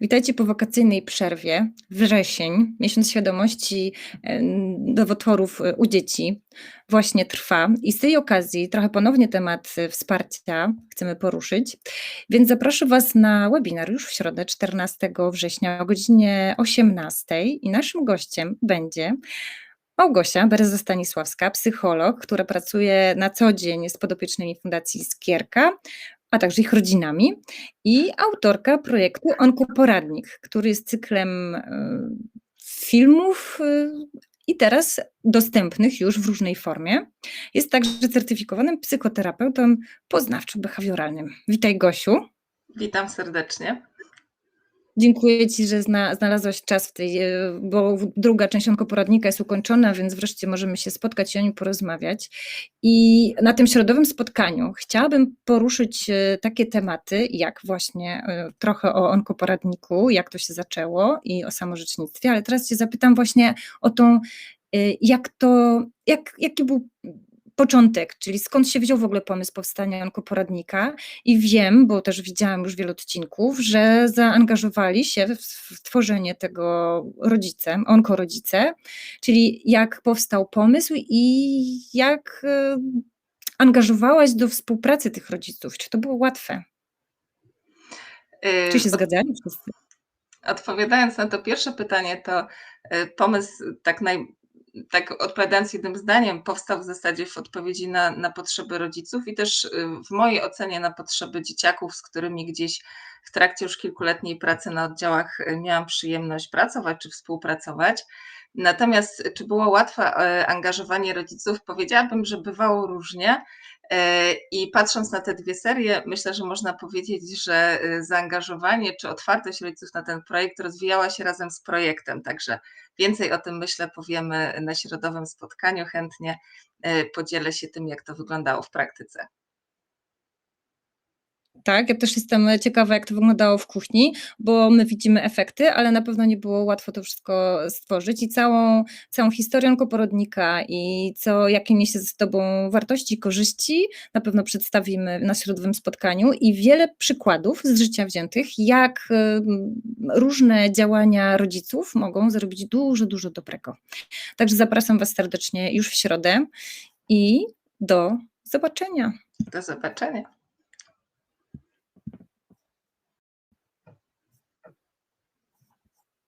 Witajcie po wakacyjnej przerwie. Wrzesień, miesiąc świadomości em, nowotworów e, u dzieci właśnie trwa i z tej okazji trochę ponownie temat e, wsparcia chcemy poruszyć, więc zaproszę Was na webinar już w środę 14 września o godzinie 18 i naszym gościem będzie Małgosia Bereza-Stanisławska, psycholog, która pracuje na co dzień z podopiecznymi Fundacji Skierka, a także ich rodzinami i autorka projektu Onkoporadnik, który jest cyklem e, filmów e, i teraz dostępnych już w różnej formie. Jest także certyfikowanym psychoterapeutą poznawczo-behawioralnym. Witaj Gosiu. Witam serdecznie. Dziękuję Ci, że zna, znalazłaś czas w tej, e, bo druga część onkoporadnika jest ukończona, więc wreszcie możemy się spotkać i o nim porozmawiać. I na tym środowym spotkaniu chciałabym poruszyć e, takie tematy, jak właśnie e, trochę o onkoporadniku, jak to się zaczęło i o samorzecznictwie, ale teraz Cię zapytam właśnie o tą, jak to, jak, jaki był początek, czyli skąd się wziął w ogóle pomysł powstania onkoporadnika i wiem, bo też widziałam już wiele odcinków, że zaangażowali się w, tworzenie tego rodzice, onkorodzice, czyli jak powstał pomysł i jak y, angażowałaś do współpracy tych rodziców. Czy to było łatwe? Czy się zgadzają wszyscy? Odpowiadając na to pierwsze pytanie, to y, pomysł tak naj, tak odpowiadając jednym zdaniem, powstał w zasadzie w odpowiedzi na, na potrzeby rodziców i też y, w mojej ocenie na potrzeby dzieciaków, z którymi gdzieś w trakcie już kilkuletniej pracy na oddziałach y, miałam przyjemność pracować czy współpracować. Natomiast czy było łatwe y, angażowanie rodziców? Powiedziałabym, że bywało różnie. I patrząc na te dwie serie, myślę, że można powiedzieć, że zaangażowanie czy otwartość rodziców na ten projekt rozwijała się razem z projektem. Także Więcej o tym myślę powiemy na środowym spotkaniu. Chętnie e, podzielę się tym, jak to wyglądało w praktyce. Tak, ja też jestem ciekawa, jak to wyglądało w kuchni, bo my widzimy efekty, ale na pewno nie było łatwo to wszystko stworzyć i całą, całą historię onkoporodnika i co, jakie niesie ze sobą wartości korzyści na pewno przedstawimy na środowym spotkaniu i wiele przykładów z życia wziętych, jak różne działania rodziców mogą zrobić dużo, dużo dobrego. Także zapraszam Was serdecznie już w środę i do zobaczenia. Do zobaczenia.